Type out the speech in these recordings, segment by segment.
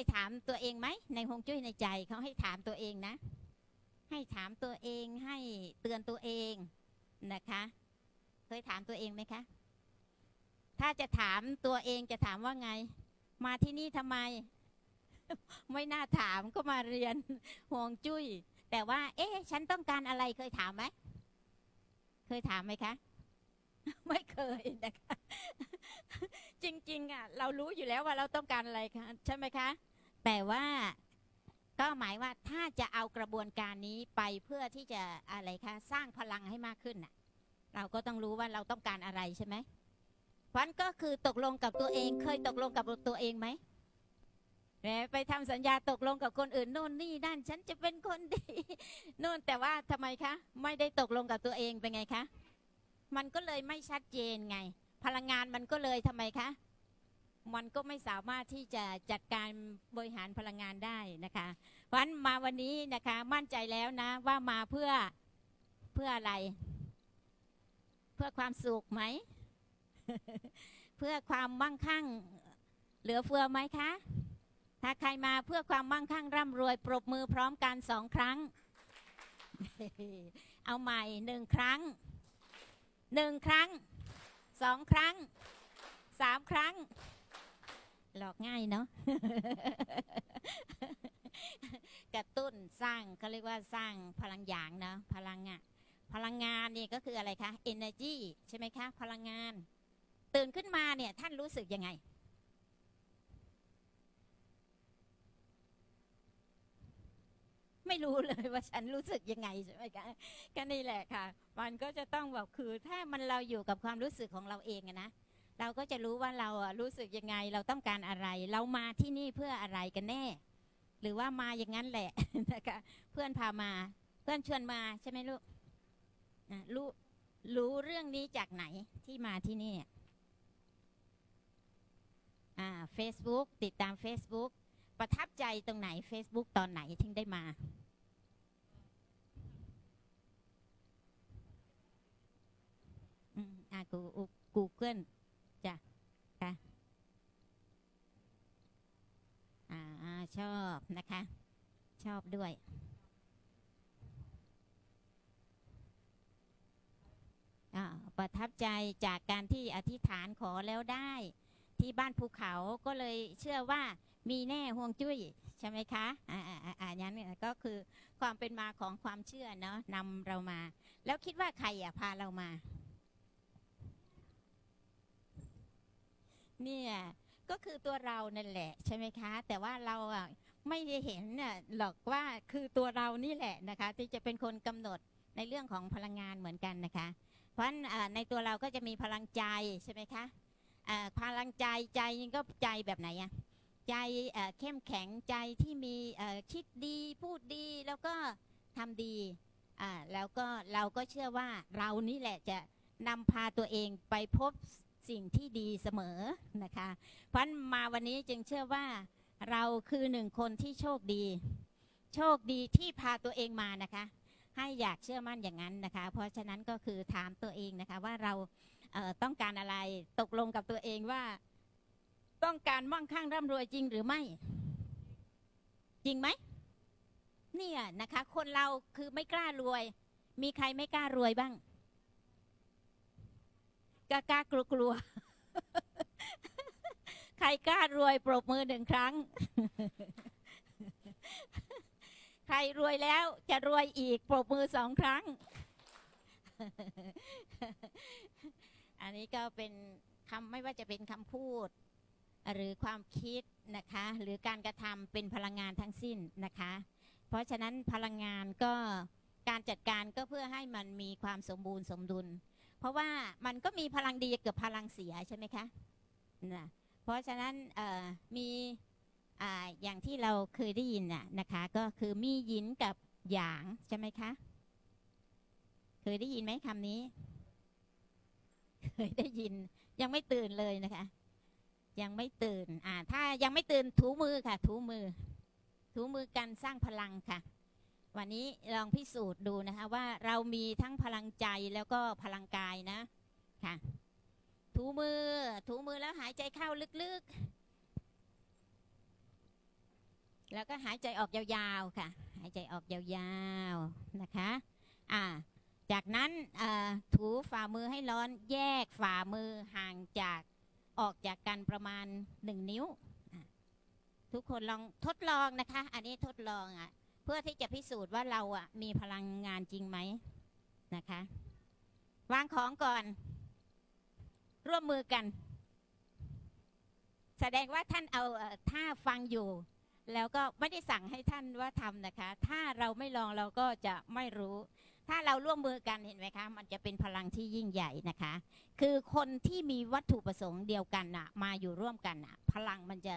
ยถามตัวเองไหมในฮวงจุ้ยในใจเขาให้ถามตัวเองนะ ให้ถามตัวเองให้เตือนตัวเองนะคะ เคยถามตัวเองไหมคะ ถ้าจะถามตัวเองจะถามว่าไง มาที่นี่ทำไม ไม่น่าถามก็มาเรียนห่วงจุ้ย แต่ว่า เอ๊ะ ฉันต้องการอะไรเคยถามไหม เคยถามไหมคะ ไม่เคยนะคะ จริง ๆ อะ เรารู้อยู่แล้วว่าเราต้องการอะไรคะใช่ไหมคะ แต่ว่าก็หมายว่าถ้าจะเอากระบวนการนี้ไปเพื่อที่จะอะไรคะสร้างพลังให้มากขึ้นน่ะ เราก็ต้องรู้ว่าเราต้องการอะไรใช่ไหมเพราะนั้นก็คือตกลงกับตัวเอง เคยตกลงกับตัวเองไหมแหมไปทำสัญญาตกลงกับคนอื่นโน่นนี่นั่นฉันจะเป็นคนดีโน่นแต่ว่าทำไมคะ ไม่ได้ตกลงกับตัวเองเป็นไงคะ มันก็เลยไม่ชัดเจนไง พลังงานมันก็เลยทำไมคะ มันก็ไม่สามารถที่จะจัดการบริหารพลังงานได้นะคะ เพราะฉะนั้นมาวันนี้นะคะมั่นใจแล้วนะว่ามาเพื่อเพื่ออะไร เพื่อความสุขไหม เพื่อความมั่งคั่งเหลือเฟือไหมคะ ถ้าใครมาเพื่อความมั่งคั่งร่ำรวย ปรบมือพร้อมกันสองครั้ง เอาใหม่หนึ่งครั้งหนึ่งครั้งสองครั้งสามครั้ง หลอกง่ายเนาะกระตุ้นสร้างเขาเรียกว่าสร้างพลังหยางเนาะพลังงานพลังงานนี่ก็คืออะไรคะ energy ใช่ไหมคะ พลังงาน ตื่นขึ้นมาเนี่ยท่านรู้สึกยังไง ไม่รู้เลยว่าฉันรู้สึกยังไงใช่ไหมคะก็นี่แหละค่ะ มันก็จะต้องแบบคือถ้ามันเราอยู่กับความรู้สึกของเราเองนะ เราก็จะรู้ว่าเรารู้สึกยังไงเราต้องการอะไร เรามาที่นี่เพื่ออะไรกันแน่ หรือว่ามาอย่างนั้นแหละนะคะเพื่อนพามา เพื่อนชวนมาใช่ไหมลูกรู้รู้เรื่องนี้จากไหนที่มาที่นี่อ่า Facebook ติดตาม Facebook ประทับใจตรงไหน Facebook ตอนไหนถึงได้มาอืมอ่ากูกูเกิลจ้ะค่ะอ่า ชอบนะคะ ชอบด้วยประทับใจจากการที่อธิษฐานขอแล้วได้ ที่บ้านภูเขาก็เลยเชื่อว่ามีแน่ห่วงจุ้ยใช่ไหมคะ อ่าอ่าอ่านั้นเนี่ก็คือความเป็นมาของความเชื่อเนาะนำเรามา แล้วคิดว่าใครอะพาเรามา เนี่ย ก็คือตัวเรานั่นแหละใช่ไหมคะ แต่ว่าเราอะไม่ได้เห็นน่ะหรอกว่าคือตัวเรานี่แหละนะคะ ที่จะเป็นคนกำหนดในเรื่องของพลังงานเหมือนกันนะคะ เพราะฉะนั้นในตัวเราก็จะมีพลังใจใช่ไหมคะพลังใจใจก็ใจแบบไหนอะใจเข้มแข็งใจที่มีคิดดีพูดดีแล้วก็ทำดีแล้วก็เราก็เชื่อว่าเรานี่แหละจะนำพาตัวเองไปพบ สิ่งที่ดีเสมอนะคะ เพราะฉะนั้นมาวันนี้จึงเชื่อว่าเราคือหนึ่งคนที่โชคดี โชคดีที่พาตัวเองมานะคะ ให้อยากเชื่อมั่นอย่างนั้นนะคะ เพราะฉะนั้นก็คือถามตัวเองนะคะว่าเราเต้องการอะไรตกลงกับตัวเองว่า ต้องการมั่งคั่งร่ำรวยจริงหรือไม่ จริงไหมเนี่ยนะคะ คนเราคือไม่กล้ารวย มีใครไม่กล้ารวยบ้าง กล้ากล้ากลัวกลัวใครกล้ารวยปรบมือหนึ่งครั้ง ใครรวยแล้วจะรวยอีกปรบมือสองครั้ง อันนี้ก็เป็นคำไม่ว่าจะเป็นคำพูด หรือความคิดนะคะ หรือการกระทำเป็นพลังงานทั้งสิ้นนะคะ เพราะฉะนั้นพลังงานก็การจัดการก็เพื่อให้มันมีความสมบูรณ์สมดุล เพราะว่ามันก็มีพลังดีเกับพลังเสียใช่ไหมคะนะเพราะฉะนั้นมีออย่างที่เราเคยได้ยินน่ะนะคะ ก็คือมีหยินกับหยางใช่ไหมคะ เคยได้ยินไหมคำนี้ เคยได้ยิน ยังไม่ตื่นเลยนะคะ ยังไม่ตื่น อ่า ถ้ายังไม่ตื่นถูมือค่ะ ถูมือ ถูมือกันสร้างพลังค่ะ วันนี้ลองพิสูจน์ดูนะคะว่าเรามีทั้งพลังใจแล้วก็พลังกายนะค่ะ ถูมือ ถูมือแล้วหายใจเข้าลึกๆ แล้วก็หายใจออกยาวๆค่ะ หายใจออกยาวๆนะคะอ่าจากนั้นถูฝ่ามือให้ร้อนแยกฝ่ามือห่างจากออกจากกันประมาณหนึ่งนิ้ว ทุกคนลองทดลองนะคะ อันนี้ทดลองอะ พื่อที่จะพิสูจน์ว่าเราอะมีพลังงานจริงไหมนะคะ วางของก่อน ร่วมมือกัน แสดงว่าท่านเอาเอ่อถ้าฟังอยู่ แล้วก็ไม่ได้สั่งให้ท่านว่าทำนะคะ ถ้าเราไม่ลองเราก็จะไม่รู้ ถ้าเราร่วมมือกันเห็นไหมคะ มันจะเป็นพลังที่ยิ่งใหญ่นะคะ คือคนที่มีวัตถุประสงค์เดียวกันน่ะมาอยู่ร่วมกันน่ะพลังมันจะ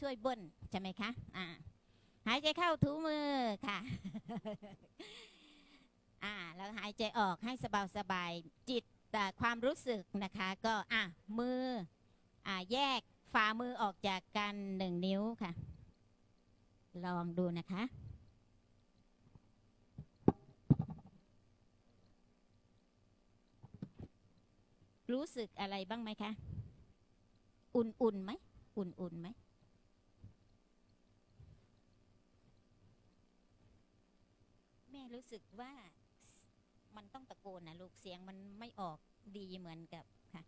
ช่วยเบิ้ลใช่ไหมคะ อ่า หายใจเข้าถูมือค่ะ อ่าแล้วหายใจออกให้สบายสบายๆจิตแต่ความรู้สึกนะคะ ก็อะมืออ่าแยกฝ่ามือออกจากกันหนึ่งนิ้วค่ะ ลองดูนะคะรู้สึกอะไรบ้างไหมคะ อุ่นๆไหม อุ่นๆไหม แม่ รู้สึกว่ามันต้องตะโกนนะลูกเสียงมันไม่ออกดีเหมือนกับค่ะ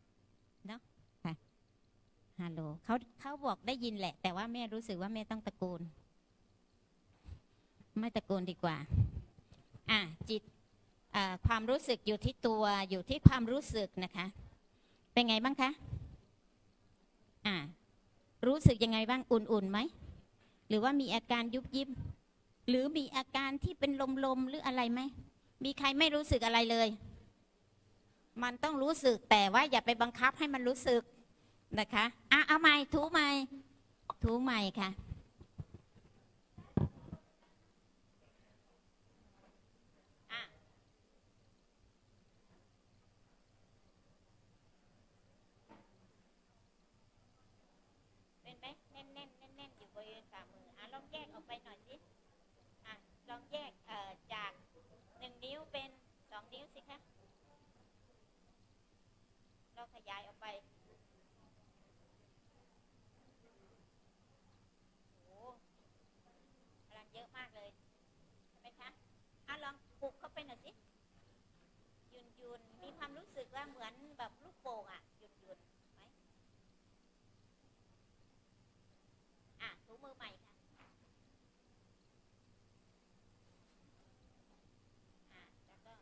เนาะค่ะฮัลโหลเขาเขาบอกได้ยินแหละ แต่ว่าแม่รู้สึกว่าแม่ต้องตะโกน ไม่ตะโกนดีกว่า อะจิตอ่าความรู้สึกอยู่ที่ตัวอยู่ที่ความรู้สึกนะคะ เป็นไงบ้างคะอ่ารู้สึกยังไงบ้างอุ่นๆไหมหรือว่ามีอาการยุบยิบ หรือมีอาการที่เป็นลมๆหรืออะไรไหม มีใครไม่รู้สึกอะไรเลย มันต้องรู้สึกแต่ว่าอย่าไปบังคับให้มันรู้สึกนะคะอะเอาใหม่ถูใหม่ถูใหม่ค่ะอะ เป็นไหมแน่นแน่นแน่นแน่นอยู่บริเวณฝ่ามือ อะลองแยกออกไปหน่อยสิ อะลองแยกเอ่อจากหนึ่งนิ้วเป็นสองนิ้วสิคะเราขยายออกไปโอ้โหพลังเยอะมากเลยใช่ไหมคะ อะลองปลุกเข้าไปหน่อยสิยุนยุนๆมี ความรู้สึกว่าเหมือนแบบลูกโป่งอะยุนยุนๆไหมอะถูมือใหม่ค่ะ อะแล้วก็ อ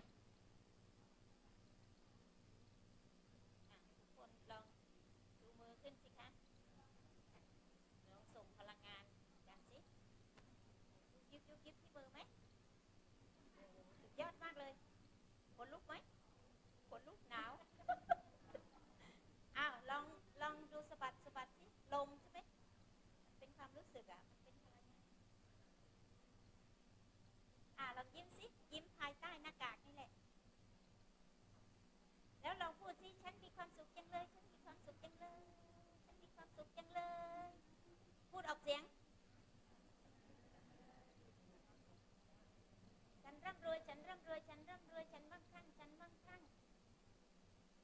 ะทุกคนลองดูมือขึ้นสิคะลองส่งพลังงานกันสิยุบยุบยุบที่มือไหมโอ้โหสุดยอดมากเลยขนลุกไหมขนลุกหนาว อ้าวลองลองดูสะบัดสะบัดสิลมใช่ไหมเป็นความรู้สึกอะมันเป็นพลังงานอ่าลองยิ้มสิยิ้มภายใต้หน้ากากนี่แหละ แล้วลองพูดสิฉันมีความสุขจังเลย ฉันมีความสุขจังเลย ฉันมีความสุขจังเลย พูดออกเสียง ฉันร่ำรวย ฉันร่ำรวยฉันร่ำรวยฉันมั่งคั่งฉันมั่งคั่ง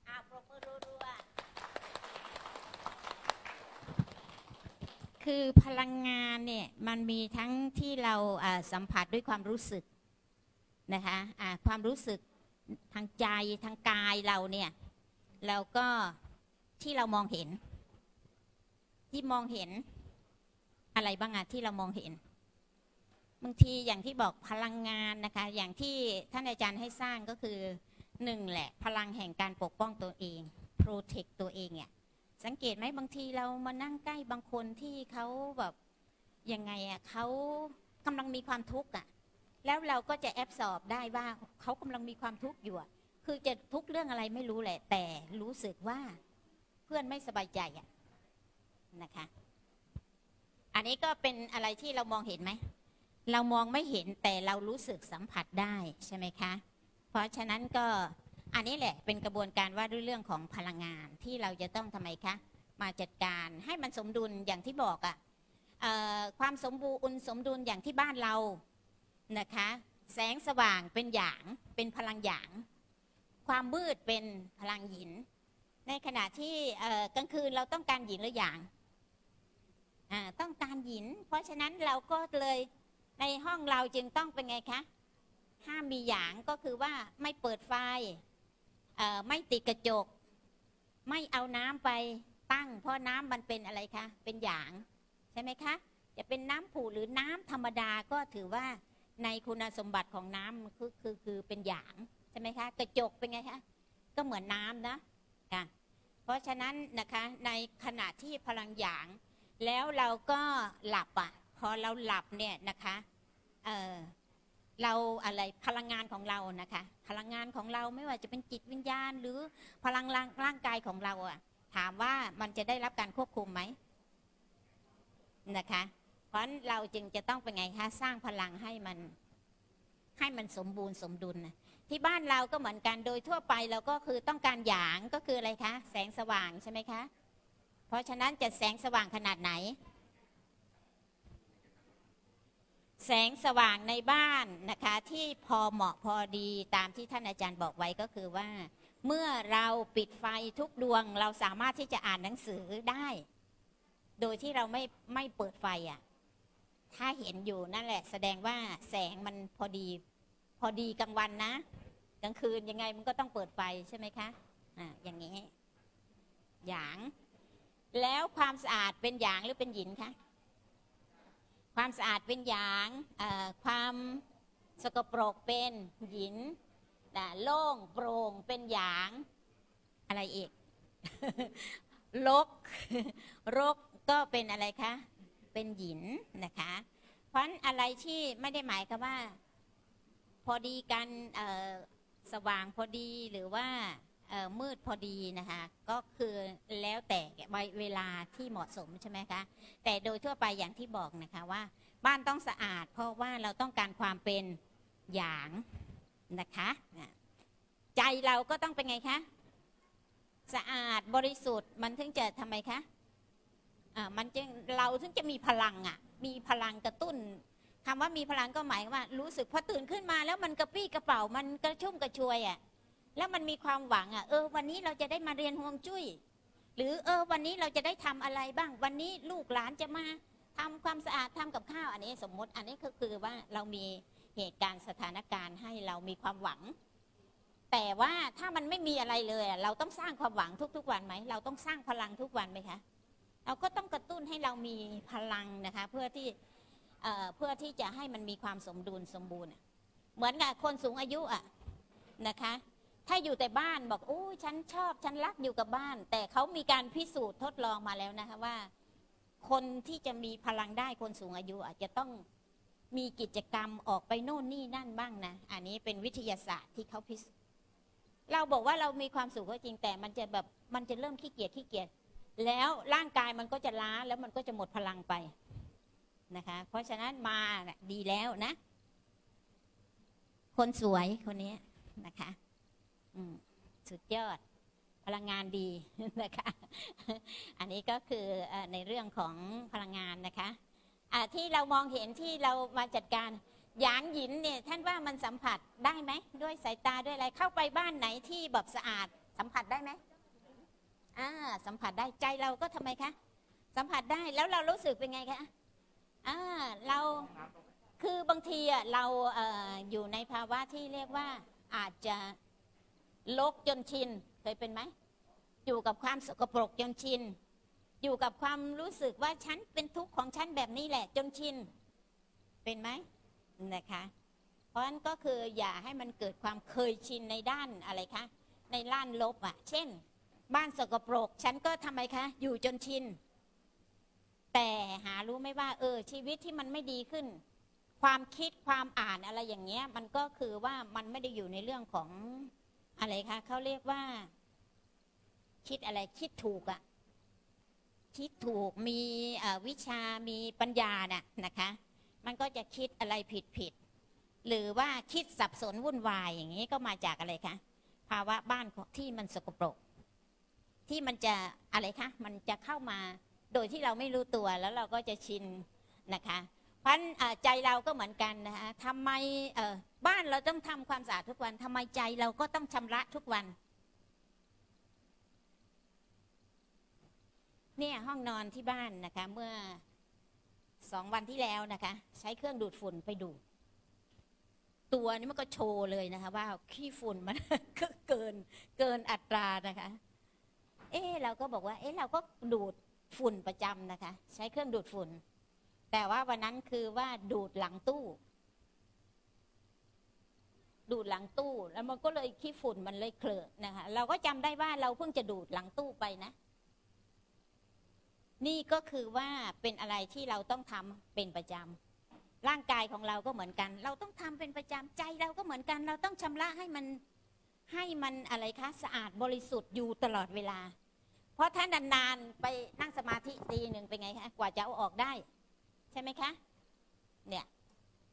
อ่าปรบมือรัวๆคือพลังงานเนี่ยมันมีทั้งที่เราสัมผัสด้วยความรู้สึกนะคะอ่าความรู้สึกทางใจทางกายเราเนี่ยแล้วก็ที่เรามองเห็น ที่มองเห็นอะไรบ้างอะที่เรามองเห็น บางทีอย่างที่บอกพลังงานนะคะ อย่างที่ท่านอาจารย์ให้สร้างก็คือหนึ่งแหละพลังแห่งการปกป้องตัวเอง protect ตัวเองเนี่ยสังเกตไหมบางทีเรามานั่งใกล้บางคนที่เขาแบบยังไงอะเขากำลังมีความทุกข์อะแล้วเราก็จะแอบสอบได้ว่าเขากำลังมีความทุกข์อยู่อะคือจะทุกข์เรื่องอะไรไม่รู้แหละ แต่รู้สึกว่าเพื่อนไม่สบายใจอะนะคะ อันนี้ก็เป็นอะไรที่เรามองเห็นไหม เรามองไม่เห็นแต่เรารู้สึกสัมผัสได้ใช่ไหมคะ เพราะฉะนั้นก็อันนี้แหละเป็นกระบวนการว่าด้วยเรื่องของพลังงานที่เราจะต้องทำไมคะ มาจัดการให้มันสมดุลอย่างที่บอกอะ่ะความสมบูรณ์สมดุลอย่างที่บ้านเรานะคะ แสงสว่างเป็นหยางเป็นพลังหยาง ความมืดเป็นพลังหิน ในขณะที่กลางคืนเราต้องการหยินหรือหยางต้องการหิน เพราะฉะนั้นเราก็เลย ในห้องเราจึงต้องเป็นไงคะห้ามมีหยางก็คือว่าไม่เปิดไฟไม่ติดกระจก ไม่เอาน้ำไปตั้ง เพราะน้ำมันเป็นอะไรคะเป็นหยางใช่ไหมคะจะเป็นน้ำผุหรือน้ำธรรมดาก็ถือว่าในคุณสมบัติของน้ำคือคือคือเป็นหยางใช่ไหมคะกระจกเป็นไงคะก็เหมือนน้ำนะค่ะเพราะฉะนั้นนะคะในขณะที่พลังหยาง แล้วเราก็หลับอะ พอเราหลับเนี่ยนะคะเออเราอะไรพลังงานของเรานะคะ พลังงานของเราไม่ว่าจะเป็นจิตวิญญาณ หรือพลังร่างงกายของเราอะถามว่ามันจะได้รับการควบคุมไหมนะคะ เพราะเราจึงจะต้องเป็นไงคะสร้างพลังให้มันให้มันสมบูรณ์สมดุลนะที่บ้านเราก็เหมือนกันโดยทั่วไปเราก็คือต้องการหยางก็คืออะไรคะ แสงสว่างใช่ไหมคะ เพราะฉะนั้นจะแสงสว่างขนาดไหน แสงสว่างในบ้านนะคะที่พอเหมาะพอดีตามที่ท่านอาจารย์บอกไว้ก็คือว่า เมื่อเราปิดไฟทุกดวง เราสามารถที่จะอ่านหนังสือได้ โดยที่เราไม่ไม่เปิดไฟอะ่ะถ้าเห็นอยู่นั่นแหละ แสดงว่าแสงมันพอดีพอดีกลางวันนะกลางคืนยังไงมันก็ต้องเปิดไฟใช่ไหมคะอ่าอย่างนี้ หยาง แล้วความสะอาดเป็นหยางหรือเป็นหยินคะ ความสะอาดเป็นหยางความสกปรกเป็นหยินโล่งโปร่งเป็นหยาง อะไรอีกรกรกก็เป็นอะไรคะ เป็นหยินนะคะ เพราะฉะนั้นอะไรที่ไม่ได้หมายควาว่า พอดีกันสว่างพอดีหรือว่า มืดพอดีนะคะ ก็คือแล้วแต่เวลาที่เหมาะสมใช่ไหมคะ แต่โดยทั่วไปอย่างที่บอกนะคะว่า บ้านต้องสะอาด เพราะว่าเราต้องการความเป็นหยางนะคะ ใจเราก็ต้องเป็นไงคะ สะอาดบริสุทธิ์มันถึงจะทำไมคะอ่ามันจึงเราถึงจะมีพลังอะ มีพลังกระตุ้นคำว่ามีพลังก็หมายว่า รู้สึกพอตื่นขึ้นมาแล้วมันกระปี้กระเป๋ามันกระชุ่มกระชวยอะ แล้วมันมีความหวังอะเออวันนี้เราจะได้มาเรียนฮวงจุ้ย หรือเออวันนี้เราจะได้ทำอะไรบ้าง วันนี้ลูกหลานจะมาทำความสะอาดทำกับข้าว อันนี้สมมติอันนี้ก็คือว่าเรามีเหตุการณ์สถานการณ์ให้เรามีความหวัง แต่ว่าถ้ามันไม่มีอะไรเลย เราต้องสร้างความหวังทุกๆวันไหมเราต้องสร้างพลังทุกวันไหมคะเราก็ต้องกระตุ้นให้เรามีพลังนะคะเพื่อที่เเพื่อที่จะให้มันมีความสมดุลสมบูรณ์เหมือนกับคนสูงอายุอะนะคะ ถ้าอยู่แต่บ้านบอกโอ้ยฉันชอบ ฉันรักอยู่กับบ้าน แต่เขามีการพิสูจน์ทดลองมาแล้วนะคะว่า คนที่จะมีพลังได้คนสูงอายุ อาจจะต้องมีกิจกรรมออกไปโน่นนี่นั่นบ้างนะ อันนี้เป็นวิทยาศาสตร์ที่เขาพิสูจน์เราบอกว่าเรามีความสุขก็จริงแต่มันจะแบบมันจะเริ่มขี้เกียจขี้เกียจแล้วร่างกายมันก็จะล้าแล้วมันก็จะหมดพลังไปนะคะ เพราะฉะนั้นมาดีแล้วนะ คนสวยคนนี้นะคะ สุดยอด พลังงานดีนะคะ อันนี้ก็คือในเรื่องของพลังงานนะคะที่เรามองเห็นที่เรามาจัดการหยางหินเนี่ยท่านว่ามันสัมผัสได้ไหม ด้วยสายตาด้วยอะไรเข้าไปบ้านไหนที่แบบสะอาด สัมผัสได้ไหมอ่าสัมผัสได้ใจเราก็ทำไมคะ สัมผัสได้แล้วเรารู้สึกเป็นไงคะอ่าเราคือบางทีอะเราเอออยู่ในภาวะที่เรียกว่าอาจจะ ลกจนชินเคยเป็นไหม อยู่กับความสกปรกจนชิน อยู่กับความรู้สึกว่าฉันเป็นทุกข์ของฉันแบบนี้แหละจนชิน เป็นไหมนะคะ เพราะฉะนั้นก็คืออย่าให้มันเกิดความเคยชินในด้านอะไรคะ ในด้านลบอะ เช่น บ้านสกปรก ฉันก็ทำไมคะ อยู่จนชิน แต่หารู้ไหมว่า เออ ชีวิตที่มันไม่ดีขึ้นความคิดความอ่านอะไรอย่างเงี้ย มันก็คือว่ามันไม่ได้อยู่ในเรื่องของ อะไรคะเขาเรียกว่า คิดอะไรคิดถูกอะคิดถูกมีวิชามีปัญญาน่ะนะคะ มันก็จะคิดอะไรผิดผิดหรือว่าคิดสับสนวุ่นวายอย่างนี้ก็มาจากอะไรคะภาวะบ้านที่มันสกปรก ที่มันจะอะไรคะมันจะเข้ามาโดยที่เราไม่รู้ตัวแล้วเราก็จะชินนะคะ พราะฉะนั้นใจเราก็เหมือนกันนะคะทำไมเออบ้านเราต้องทำความสะอาดทุกวันทำไมใจเราก็ต้องชำระทุกวัน เนี่ยห้องนอนที่บ้านนะคะเมื่อสองวันที่แล้วนะคะ ใช้เครื่องดูดฝุ่นไปดูดตัวนี้มันก็โชว์เลยนะคะว่าขี้ฝุ่นมันเกินเกินอัตรานะคะ เอ๊เราก็บอกว่า เอ๊เราก็ดูดฝุ่นประจำนะคะ ใช้เครื่องดูดฝุ่น แต่ว่าวันนั้นคือว่าดูดหลังตู้ ดูดหลังตู้ แล้วมันก็เลยขี้ฝุ่นมันเลยเคลอะนะคะเราก็จำได้ว่าเราเพิ่งจะดูดหลังตู้ไปนะ นี่ก็คือว่าเป็นอะไรที่เราต้องทำเป็นประจำร่างกายของเราก็เหมือนกัน เราต้องทำเป็นประจำใจเราก็เหมือนกัน เราต้องชำระให้มันให้มันอะไรคะสะอาดบริสุทธิ์อยู่ตลอดเวลา เพราะถ้านานๆไปนั่งสมาธิตีหนึ่งเป็นไงคะกว่าจะเอาออกได้ ใช่ไหมคะ เนี่ย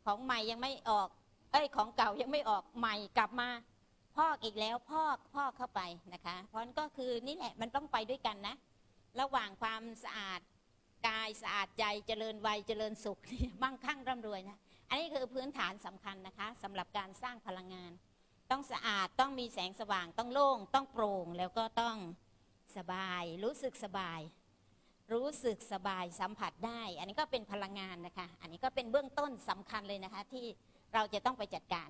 ของใหม่ยังไม่ออก เอ้ย ของเก่ายังไม่ออกใหม่กลับมาพอกอีกแล้วพอกพอกเข้าไปนะคะ เพราะนั้นก็คือนี่แหละมันต้องไปด้วยกันนะ ระหว่างความสะอาดกายสะอาดใจเจริญวัยเจริญสุขนี่มั่งคั่งร่ำรวยนะอันนี้คือพื้นฐานสำคัญนะคะสำหรับการสร้างพลังงาน ต้องสะอาดต้องมีแสงสว่างต้องโล่ง ต้องโปร่งแล้วก็ต้องสบายรู้สึกสบาย รู้สึกสบายสัมผัสได้ อันนี้ก็เป็นพลังงานนะคะ อันนี้ก็เป็นเบื้องต้นสำคัญเลยนะคะ ที่เราจะต้องไปจัดการ